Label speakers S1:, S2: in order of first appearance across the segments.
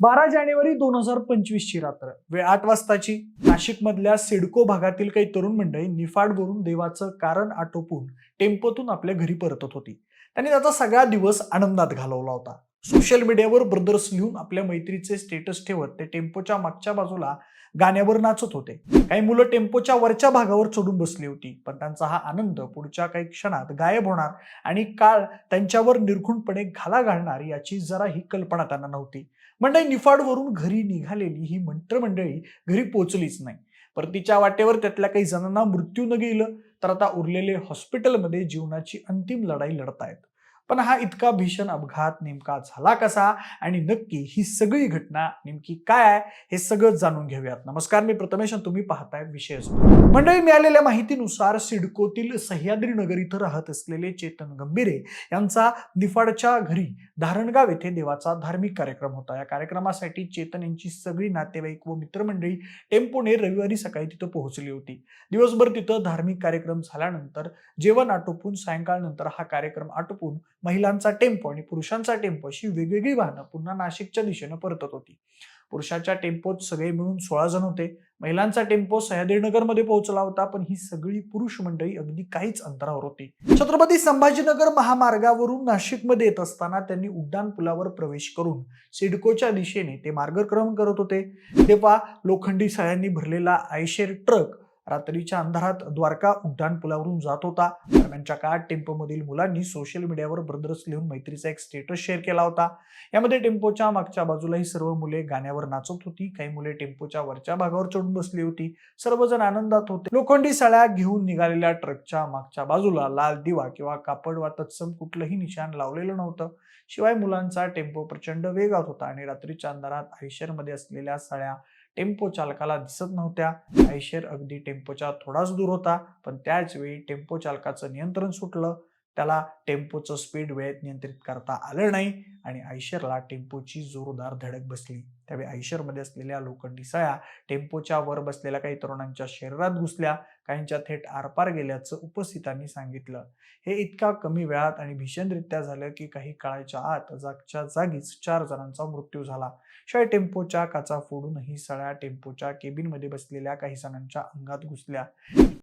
S1: बारा जानेवारी दोन हजार पंचवीस ची रात्र. वेळ आठ वाजताची. नाशिक मधल्या सिडको भागातील काही तरुण मंडळी निफाडवरून देवाचं कारण आटोपून टेम्पोतून आपल्या घरी परतत होती. त्यांनी त्याचा सगळा दिवस आनंदात घालवला होता. सोशल मीडियावर ब्रदर्स लिहून आपल्या मैत्रीचे स्टेटस ठेवत ते टेम्पोच्या मागच्या बाजूला गाण्यावर नाचत होते. काही मुलं टेम्पोच्या वरच्या भागावर चढून बसली होती पण त्यांचा हा आनंद पुढच्या काही क्षणात गायब होणार आणि काळ त्यांच्यावर निर्घुणपणे घाला घालणार याची जराही कल्पना त्यांना नव्हती. मंडळी निफाडवरून घरी निघालेली ही मंत्रमंडळी घरी पोचलीच नाही. परतीच्या वाटेवर त्यातल्या काही जणांना मृत्यू न गेलं तर आता उरलेले हॉस्पिटलमध्ये जीवनाची अंतिम लढाई लढतायत. पण हा इतका भीषण अपघात नेमका झाला कसा? आणि नक्की ही सगळी घटना नेमकी काय आहे? हे सगळं जाणून घेऊयात. नमस्कार मी प्रथमेश तुम्ही पाहताय विषय मंडळी मिळालेल्या माहितीनुसार सिडकोतील सह्याद्री नगर इथं राहत असलेले चेतन गंभीरे यांचा निफाडच्या घरी धारणगाव येथे देवाचा धार्मिक कार्यक्रम होता. या कार्यक्रमासाठी चेतन यांची सगळी नातेवाईक व मित्रमंडळी टेम्पोने रविवारी सकाळी तिथं पोहोचली होती. दिवसभर तिथं धार्मिक कार्यक्रम झाल्यानंतर जेवण आटोपून सायंकाळनंतर हा कार्यक्रम आटोपून महिलांचा टेम्पो आणि पुरुषांचा टेम्पो अशी वेगवेगळी वाहनं पुन्हा नाशिकच्या दिशेनं परतत होती. पुरुषाच्या टेम्पोत सगळे मिळून सोळा जण होते. महिलांचा टेम्पो सह्याद्रीनगरमध्ये पोहोचला होता पण ही सगळी पुरुष मंडळी अगदी काहीच अंतरावर होती. छत्रपती संभाजीनगर महामार्गावरून नाशिकमध्ये येत असताना त्यांनी उड्डाण पुलावर प्रवेश करून सिडकोच्या दिशेने ते मार्गक्रमण करत होते. तेव्हा लोखंडी सळ्यांनी भरलेला आयशेर ट्रक रात्रीच्या अंधारात द्वारका उड्डाण पुलावरून जात होता. दरम्यानच्या काळात टेम्पोमधील मुलांनी सोशल मीडियावर ब्रदर्स लिहून मैत्रीचा एक स्टेटस शेअर केला होता. यामध्ये टेम्पोच्या मागच्या बाजूला ही सर्व मुले गाण्यावर नाचत होती. काही मुले टेम्पोच्या वरच्या भागावर चढून बसली होती. सर्वजण आनंदात होते. लोखंडी सळ्या घेऊन निघालेल्या ट्रकच्या मागच्या बाजूला लाल दिवा किंवा कापड वा तत्सम कुठलंही निशाण लावलेलं नव्हतं. शिवाय मुलांचा टेम्पो प्रचंड वेगात होता आणि रात्रीच्या अंधारात आयशरमध्ये असलेल्या सळ्या टेम्पो चालकाला दिसत नव्हत्या. आयशेर अगदी टेम्पोच्या थोडाच दूर होता पण त्याच वेळी टेम्पो चालकाचं नियंत्रण सुटलं. त्याला टेम्पोचं स्पीड वेळेत नियंत्रित करता आलं नाही. आणि आयशरला टेम्पोची जोरदार धडक बसली. त्यावेळी आयशरमध्ये असलेल्या लोखंडी सळ्या टेम्पोच्या वर बसलेल्या काही तरुणांच्या शरीरात घुसल्या काहींच्या थेट आरपार गेल्याचं उपस्थितांनी सांगितलं. हे इतका कमी वेळात आणि भीषणरित्या झालं की काही काळाच्या आत जागच्या जागीच चार जणांचा मृत्यू झाला. शिवाय टेम्पोच्या काचा फोडूनही सळ्या टेम्पोच्या केबिनमध्ये बसलेल्या काही जणांच्या अंगात घुसल्या.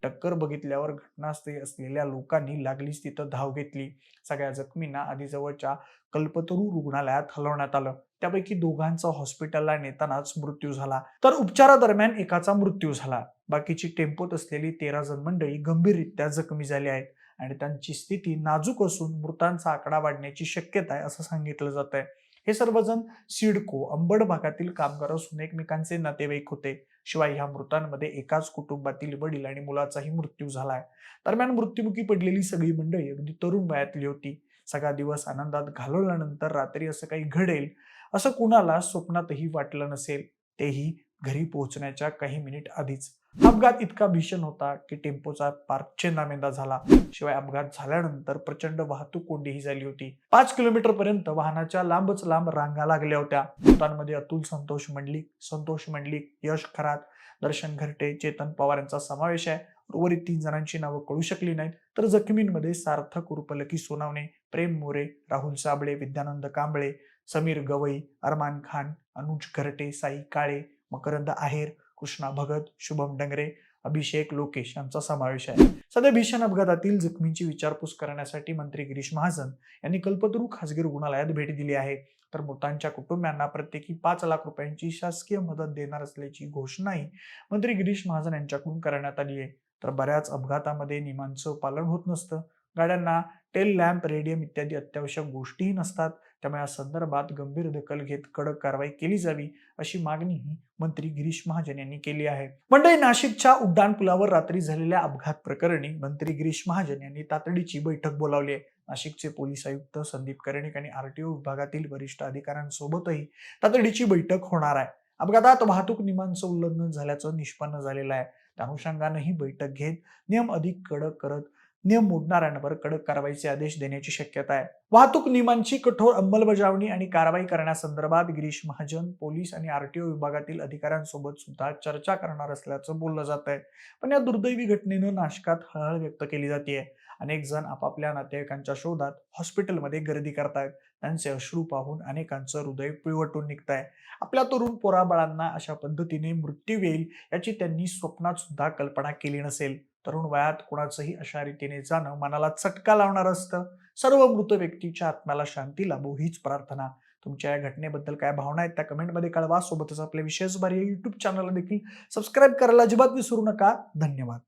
S1: टक्कर बघितल्यावर घटनास्थळी असलेल्या लोकांनी लागलीच तिथं धाव घेतली. सगळ्या जखमींना आधी जवळच्या कल्पतरू रुग्णालयात हलवण्यात आलं. त्यापैकी दोघांचा हॉस्पिटलला नेतानाच मृत्यू झाला. तर उपचारादरम्यान एकाचा मृत्यू झाला. बाकीची टेम्पोत असलेली तेरा जण मंडळी गंभीररित्या जखमी झाली आहेत आणि त्यांची स्थिती नाजूक असून मृतांचा आकडा वाढण्याची शक्यता आहे असं सांगितलं जात आहे हे सर्वजण सिडको अंबड भागातील कामगार असून एकमेकांचे नातेवाईक होते. शिवाय ह्या मृतांमध्ये एकाच कुटुंबातील वडील आणि मुलाचाही मृत्यू झालाय. दरम्यान मृत्युमुखी पडलेली सगळी मंडळी अगदी तरुण वयातली होती. सगळा दिवस आनंदात घालवल्यानंतर रात्री असं काही घडेल असं कुणाला स्वप्नातही वाटलं नसेल तेही घरी पोहोचण्याच्या काही मिनिट आधीच. अपघात इतका भीषण होता की टेम्पोचा पार्क चेंदामेंदा झाला. शिवाय अपघात झाल्यानंतर प्रचंड वाहतूक कोंडीही झाली होती. पाच किलोमीटर पर्यंत वाहनाच्या लांबच लांब रांगा लागल्या होत्या. मृतांमध्ये अतुल संतोष मंडलिक संतोष मंडलिक यश खरात दर्शन घरटे चेतन पवार यांचा समावेश आहे. उर्वरित तीन जणांची नावं कळू शकली नाहीत. तर जखमींमध्ये सार्थक उर्पलकी सोनावणे प्रेम मोरे राहुल साबळे विद्यानंद कांबळे समीर गवई अरमान खान अनुज घरटे साई काळे मकरंद आहेर कृष्णा भगत शुभम डंगरे अभिषेक लोकेश यांचा समावेश आहे. सध्या भीषण अपघातातील जखमींची विचारपूस करण्यासाठी मंत्री गिरीश महाजन यांनी कल्पतरू खासगी रुग्णालयात भेट दिली आहे. तर मृतांच्या कुटुंबियांना प्रत्येकी पाच लाख रुपयांची शासकीय मदत देणार असल्याची घोषणाही मंत्री गिरीश महाजन यांच्याकडून करण्यात आली आहे. तर बऱ्याच अपघातामध्ये नियमांचं पालन होत नसतं. गाड्यांना टेल लॅम्प रेडियम इत्यादी अत्यावश्यक गोष्टीही नसतात. त्यामुळे या संदर्भात गंभीर दखल घेत कडक कारवाई केली जावी अशी मागणीही मंत्री गिरीश महाजन यांनी केली आहे. मंडळी नाशिकच्या उड्डाण पुलावर रात्री झालेल्या अपघात प्रकरणी मंत्री गिरीश महाजन यांनी तातडीची बैठक बोलावली आहे. नाशिकचे पोलीस आयुक्त संदीप कर्णिक आणि आरटीओ विभागातील वरिष्ठ अधिकाऱ्यांसोबतही तातडीची बैठक होणार आहे. अपघातात वाहतूक नियमांचं उल्लंघन झाल्याचं निष्पन्न झालेलं आहे. त्या अनुषंगानं ही बैठक घेत नियम अधिक कडक करत नियम मोडणाऱ्यांवर कडक कारवाईचे आदेश देण्याची शक्यता आहे. वाहतूक नियमांची कठोर अंमलबजावणी आणि कारवाई करण्यासंदर्भात गिरीश महाजन पोलीस आणि आरटीओ विभागातील अधिकाऱ्यांसोबत सुद्धा चर्चा करणार असल्याचं बोललं जात आहे पण या दुर्दैवी घटनेनं नाशकात हळहळ व्यक्त केली जाते अनेक जण आपापल्या नातेवाईकांच्या शोधात हॉस्पिटलमध्ये गर्दी करतायत. त्यांचे अश्रू पाहून अनेकांचं हृदय पिळवटून निघतंय. आपल्या तरुण पोराबाळांना अशा पद्धतीने मृत्यू येईल याची त्यांनी स्वप्नात सुद्धा कल्पना केली नसेल. तरुण वयात कोणाचंही अशा रीतीने जाणं मनाला चटका लावणार असतं. सर्व मृत व्यक्तीच्या आत्म्याला शांती लाभो हीच प्रार्थना. तुमच्या या घटनेबद्दल काय भावना आहेत त्या कमेंटमध्ये कळवा. सोबतच आपल्या विशेष बारी युट्यूब चॅनलला देखील सबस्क्राईब करायला अजिबात विसरू नका. धन्यवाद.